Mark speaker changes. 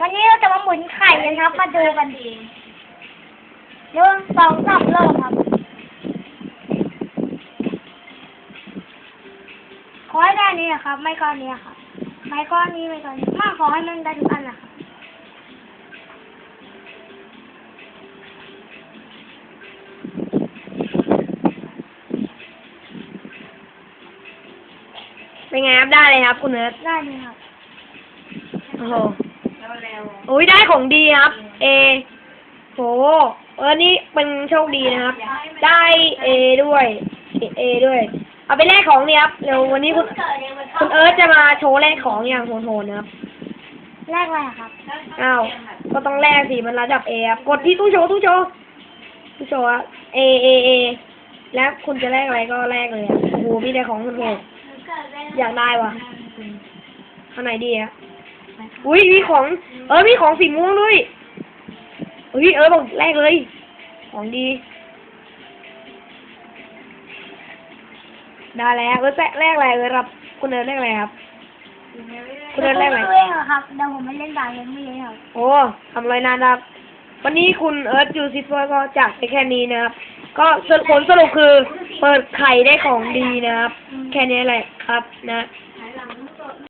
Speaker 1: วันนี้เราจะมาหมุนไข่กันครับ มาดูกันดีเรื่องสองสามเริ่มครับ ขอให้ได้นี้นะครับ ไม่ก้อนนี้ครับ ไม่ก้อนนี้ไม่ก้อนนี้มากขอให้มันได้ทุกอันนะครับ
Speaker 2: เป็นไงครับ ได้เลยครับ คุณเอิร์ธ
Speaker 1: ได้นี้ครับ
Speaker 2: โอ้โหโอ้ยได้ของดีครับ เอ โห เออ นี่เป็นโชคดีนะครับ ได้เอด้วย เอด้วย เอาไปแลกของเนี่ยครับเร็ววันนี้คุณคุณเอิร์ธจะมาโชว์แลกของอย่างโหดๆนะครับ
Speaker 1: แรกอะไรอะครับ
Speaker 2: อ้าว ก็ต้องแลกสิ มันระดับเอครับ กดที่ตู้โชว์ตู้โชว์ตู้โชว์อะเอเอเอ แล้วคุณจะแลกอะไรก็แลกเลยอะโอ้โหมีแต่ของโหดๆอยากได้ว่ะอันไหนดีอะ อุ้ยมีของ เออมีของสีม่วงด้วยอุ้ยเออบอกแลกเลย ของดีได้แล้วเออแลกแลกอะไรเออรับคุณเอิร์ธแลกอะไรครับ คุณเอิร์ธแลกอะไร
Speaker 1: ตัวเองเหรอครับเดี๋ยวผมไม่เล่นด่าเล่นไม่เล่นครับ
Speaker 2: โอ้ทำไรนานครับวันนี้คุณเอิร์ธยูซิฟอยก็จากไปแค่นี้นะครับ ก็สรุปผลสรุปคือเปิดไข่ได้ของดีนะครับ แค่นี้แหละครับนะ